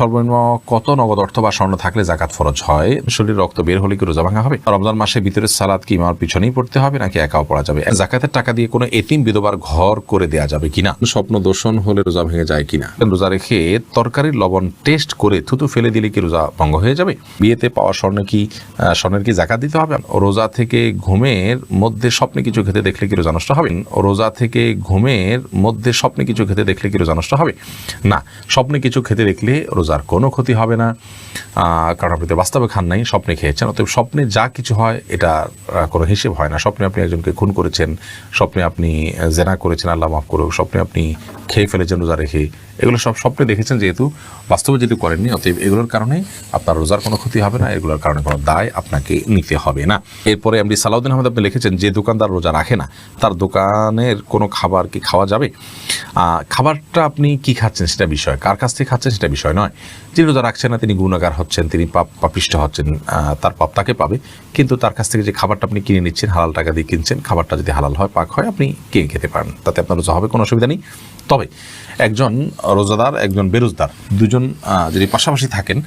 সর্বনিম্ন কত নগদ অর্থ বা স্বর্ণ থাকলে জাকাত ফরজ হয়? শরীর রক্ত বের হলে কি রোজা ভাঙা হবে? রমজান মাসে ভিতরে সালাদ কি ইমার পিছনেই পড়তে হবে নাকি একাও পড়া যাবে? জাকাতের টাকা দিয়ে কোনো এতিম বিধবার ঘর করে দেয়া যাবে কিনা? স্বপ্ন দর্শন হলে রোজা ভেঙে যায় কিনা? রোজা রেখে তরকারির লবণ টেস্ট করে থুতু ফেলে দিলে কি রোজা ভঙ্গ হয়ে যাবে? বিয়েতে পাওয়া স্বর্ণ কি স্বর্ণের কি জাকাত দিতে হবে? রোজা থেকে ঘুমের মধ্যে স্বপ্নে কিছু খেতে দেখলে কি রোজা নষ্ট হবে? রোজা থেকে ঘুমের মধ্যে স্বপ্নে কিছু খেতে দেখলে কি রোজা নষ্ট হবে? না স্বপ্নে কিছু খেতে দেখলে রোজার কোনো ক্ষতি হবে না। কারণ আপনি তো বাস্তবে খান নাই, স্বপ্নে খেয়েছেন, অতএব স্বপ্নে যা কিছু হয়, এটা কোনো হিসেব হয় না। স্বপ্নে আপনি একজনকে খুন করেছেন, স্বপ্নে আপনি জেনা করেছেন, আল্লাহ মাফ করুক, স্বপ্নে আপনি খেয়ে ফেলেছেন রোজা রেখে, এগুলো সব স্বপ্নে দেখেছেন যেহেতু বাস্তবে যেহেতু করেননি, অতএব এগুলোর কারণে আপনার রোজার কোনো ক্ষতি হবে না, এগুলোর কারণে কোনো দায় আপনাকে নিতে হবে না। এরপরে এমডি সালাউদ্দিন আহমেদ, আপনি লিখেছেন যে দোকানদার রোজা রাখে না, তার দোকানের কোনো খাবার কি খাওয়া যাবে? খাবারটা আপনি কি খাচ্ছেন সেটা বিষয়, কার কাছ থেকে খাচ্ছেন সেটা বিষয় নয়। যিনি রোজা রাখছেন না, তিনি গুণাগার হচ্ছেন, তিনি পাপ পাপিষ্ট হচ্ছেন তার পাপ তাকে পাবে। কিন্তু তার কাছ থেকে যে খাবারটা আপনি কিনে নিচ্ছেন, হালাল টাকা দিয়ে কিনছেন, খাবারটা যদি হালাল হয়, পাক হয়, আপনি কিনে খেতে পারেন? তাতে আপনার রোজা হবে, কোনো অসুবিধা নেই। তবে একজন রোজাদার, একজন বেরোজদার, দুজন যদি পাশাপাশি থাকেন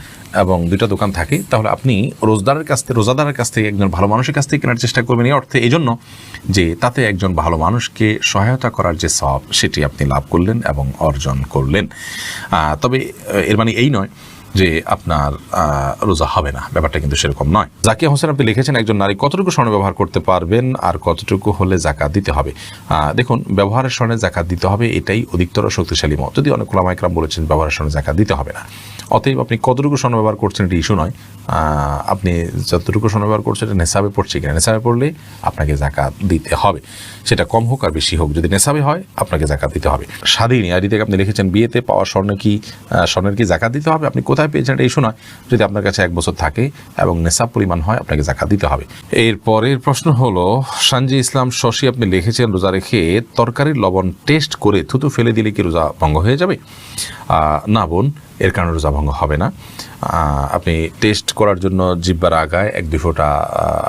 এবং দুইটা দোকান থাকে, তাহলে আপনি রোজদারের কাছ থেকে, রোজাদারের কাছ থেকে, একজন ভালো মানুষের কাছ থেকে কেনার চেষ্টা করবেন। এই অর্থে এই জন্য যে তাতে একজন ভালো মানুষকে সহায়তা করার যে সব, সেটি আপনি লাভ করলেন এবং অর্জন করলেন। তবে, এর মানে এই নয়। যে আপনার রোজা হবে না। ব্যাপারটা কিন্তু সেরকম নয়। জাকিয়া হোসেন আপনি লিখেছেন, একজন নারী কতটুকু স্বর্ণ ব্যবহার করতে পারবেন আর কতটুকু হলে জাকাত দিতে হবে? দেখুন, ব্যবহারের স্বর্ণে জাকাত দিতে হবে এটাই অধিকতর শক্তিশালী মত। যদি অনেক ওলামাইকরাম বলেছেন, ব্যবহারের স্বর্ণে জাকাত দিতে হবে না। অতএব আপনি কতটুকু স্বর্ণ ব্যবহার করছেন এটি ইস্যু নয়। আপনি যতটুকু স্বর্ণ ব্যবহার করছেন এটা নেশাবে পড়ছে কিনা? নেশাবে পড়লে আপনাকে জাকাত দিতে হবে। সেটা কম হোক আর বেশি হোক। যদি নেশাবে হয়, আপনাকে জাকাত দিতে হবে। স্বাধীন থেকে আপনি লিখেছেন, বিয়েতে পাওয়া স্বর্ণ কি স্বর্ণের কি জাকাত দিতে হবে? আপনি কোথায় পেয়েছেন এটা ইস্যু নয়, যদি আপনার কাছে এক বছর থাকে এবং নেশাব পরিমাণ হয়, আপনাকে জাকাত দিতে হবে। এর পরের প্রশ্ন হলো সানজি ইসলাম শশী আপনি লিখেছেন রোজা রেখে তরকারির লবণ টেস্ট করে থুতু ফেলে দিলে কি রোজা ভঙ্গ হয়ে যাবে? না বোন, এর কারণে রোজা ভঙ্গ হবে না। আপনি টেস্ট করার জন্য জিব্বার আগায় এক দুই ফোঁটা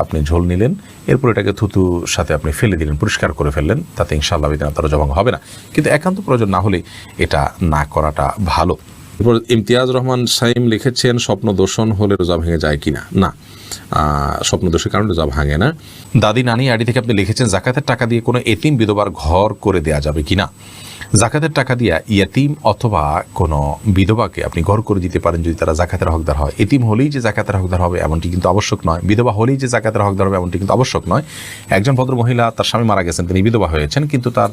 আপনি ঝোল নিলেন, এরপর এটাকে থুতুর সাথে আপনি ফেলে দিলেন, পরিষ্কার করে ফেললেন, তাতে ইনশাআল্লাহ আপনার রোজা ভঙ্গ হবে না। কিন্তু একান্ত প্রয়োজন না হলে এটা না করাটা ভালো। এরপর ইমতিয়াজ রহমান সাইম লিখেছেন, স্বপ্ন দর্শন হলে রোজা ভেঙে যায় কিনা? না। স্বপ্ন দোষের কারণে রোজা ভাঙে না। দাদি নানি আড়ি থেকে আপনি লিখেছেন, জাকাতের টাকা দিয়ে কোনো এতিম বিধবার ঘর করে দেয়া যাবে কিনা? জাকাতের টাকা দিয়া ইয়াতিম অথবা কোনো বিধবাকে আপনি ঘর করে দিতে পারেন যদি তারা জাকাতের হকদার হয়। এতিম হলেই যে জাকাতের হকদার হবে এমনটি কিন্তু আবশ্যক নয়। বিধবা হলেই যে জাকাতের হকদার হবে এমনটি কিন্তু আবশ্যক নয়। একজন ভদ্র মহিলা, তার স্বামী মারা গেছেন, তিনি বিধবা হয়েছেন, কিন্তু তার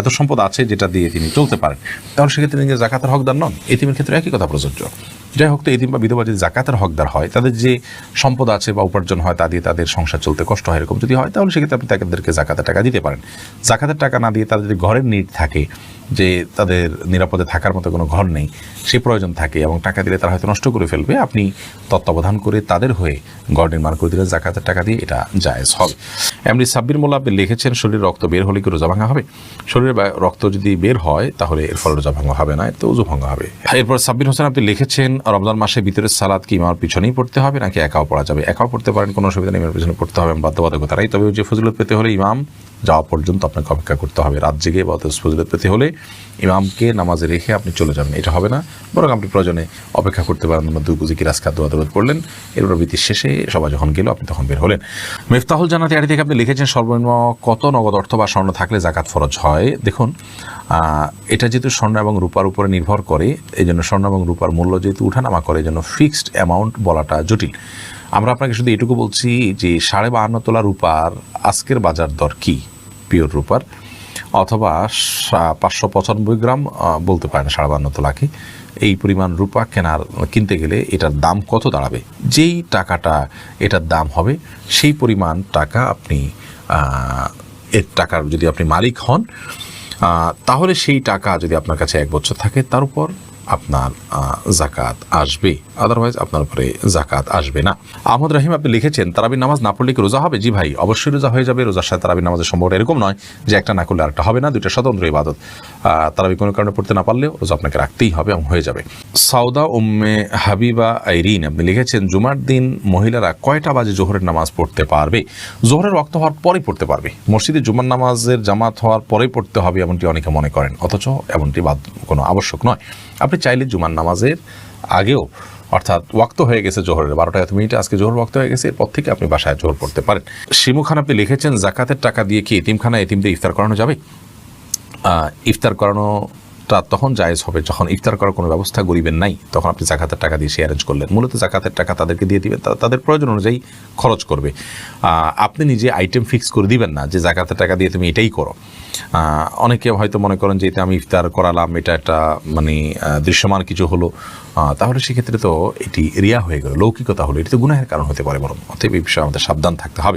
এত সম্পদ আছে যেটা দিয়ে তিনি চলতে পারেন। তাহলে সেক্ষেত্রে তিনি জাকাতের হকদার নন। এতিমের ক্ষেত্রে একই কথা প্রযোজ্য। যাই হোক তো এতিম বা বিধবা যদি জাকাতের হকদার হয়, তাদের যে সম্পদ আছে বা উপার্জন হয় তা দিয়ে তাদের সংসার চলতে কষ্ট হয় এরকম যদি হয়, তাহলে সেক্ষেত্রে আপনি তাদেরকে জাকাতের টাকা দিতে পারেন। জাকাতের টাকা না দিয়ে তাদের যদি ঘরের নিট থাকে যে তাদের নিরাপদে থাকার মতো কোনো ঘর নেই, সে প্রয়োজন থাকে এবং টাকা দিলে তারা হয়তো নষ্ট করে ফেলবে। আপনি তত্ত্বাবধান করে তাদের হয়ে ঘর নির্মাণ করে দিলে জাকাতের টাকা দিয়ে এটা জায়েজ হবে। এমনি সাব্বির মোল্লা আপনি লিখেছেন, শরীরে রক্ত বের হলে কি রোজা ভাঙা হবে? শরীরে রক্ত যদি বের হয়, তাহলে এর ফলে রোজা ভাঙা হবে না তো উজু ভাঙা হবে। এরপর সাব্বির হোসেন আপনি লিখেছেন, রমজান মাসে ভিতরে সালাদ কি ইমার পিছনেই পড়তে হবে, নাকি একাও পড়া যাবে? একাও পড়তে পারেন, কোনো অসুবিধা নেই ইমার পিছনে পড়তে হবে বাধ্যবাধকতা নাই। তবে যে ফজিলত পেতে হলে ইমাম যাওয়া পর্যন্ত আপনাকে অপেক্ষা করতে হবে। রাত জেগে বা ফজিলত পেতে হলে ইমামকে নামাজে রেখে আপনি চলে যাবেন। এটা হবে না। বরং আপনি প্রয়োজনে অপেক্ষা করতে পারেন। অন্য দুই গুজি কিরাস খাদ্য আদালত পড়লেন। এরপর বৃত্তির শেষে সবাই যখন গেল, আপনি তখন বের হলেন। মেফতাহুল জানাতে আড়ি থেকে আপনি লিখেছেন, সর্বনিম্ন কত নগদ অর্থ বা স্বর্ণ থাকলে জাকাত ফরজ হয়? দেখুন এটা যেহেতু স্বর্ণ এবং রূপার উপরে নির্ভর করে এই জন্য স্বর্ণ এবং রূপার মূল্য যেহেতু উঠানামা করে এই জন্য ফিক্সড অ্যামাউন্ট বলাটা জটিল। আমরা আপনাকে শুধু এটুকু বলছি যে সাড়ে বাহান্ন তোলা রূপার আজকের বাজার দর কি? পিওর রূপার। অথবা পাঁচশো পঁচানব্বই গ্রাম বলতে পারেন সাড়ে বান্ন তোলাকে। এই পরিমাণ রূপা কেনার, কিনতে গেলে এটার দাম কত দাঁড়াবে? যেই টাকাটা এটার দাম হবে, সেই পরিমাণ টাকা আপনি এর টাকার যদি আপনি মালিক হন তাহলে সেই টাকা যদি আপনার কাছে এক বছর থাকে, তার উপর আপনার জাকাত আসবে। আদারওয়াইজ আপনার উপরে জাকাত আসবে না। আহমদ রাহিম আপনি লিখেছেন, তারাবির নামাজ না পড়লে কি রোজা হবে? জি ভাই, অবশ্যই রোজা হয়ে যাবে। রোজার সাথে তারাবির নামাজের সম্ভব এরকম নয় যে একটা না করলে আরেকটা হবে না, দুইটা স্বতন্ত্র ইবাদত। তারাবি কোনো কারণে পড়তে না পারলেও রোজা আপনাকে রাখতেই হবে এবং হয়ে যাবে। সাউদা উম্মে হাবিবা আইরিন আপনি লিখেছেন, জুমার দিন মহিলারা কয়টা বাজে জোহরের নামাজ পড়তে পারবে? জোহরের রক্ত হওয়ার পরেই পড়তে পারবে। মসজিদে জুমার নামাজের জামাত হওয়ার পরেই পড়তে হবে, এমনটি অনেকে মনে করেন। অথচ এমনটি বাদ কোনো আবশ্যক নয়। আপনি চাইলে জুমার নামাজের আগেও, অর্থাৎ ওয়াক্ত হয়ে গেছে জোহরের বারোটা এত মিনিটে, আজকে জোহর ওয়াক্ত হয়ে গেছে, এরপর থেকে আপনি বাসায় জোহর পড়তে পারেন। শিমু খান আপনি লিখেছেন, জাকাতের টাকা দিয়ে কি এতিমখানা এতিমদের ইফতার করানো যাবে? ইফতার ইফতার করানোটা তখন জায়েজ হবে। যখন ইফতার করার কোনো ব্যবস্থা গরিবের নাই, তখন আপনি জাকাতের টাকা দিয়ে সে অ্যারেঞ্জ করলেন। মূলত জাকাতের টাকা তাদেরকে দিয়ে দিবেন তাদের প্রয়োজন অনুযায়ী খরচ করবে। আপনি নিজে আইটেম ফিক্স করে দিবেন না যে জাকাতের টাকা দিয়ে তুমি এটাই করো। অনেকে হয়তো মনে করেন যে এটা আমি ইফতার করালাম, এটা একটা মানে দৃশ্যমান কিছু হলো। তাহলে সেক্ষেত্রে তো এটি রিয়া হয়ে গেল। লৌকিকতা হলো, এটি তো গুনাহের কারণ হতে পারে বরং। অতএব এই বিষয়ে আমাদের সাবধান থাকতে হবে।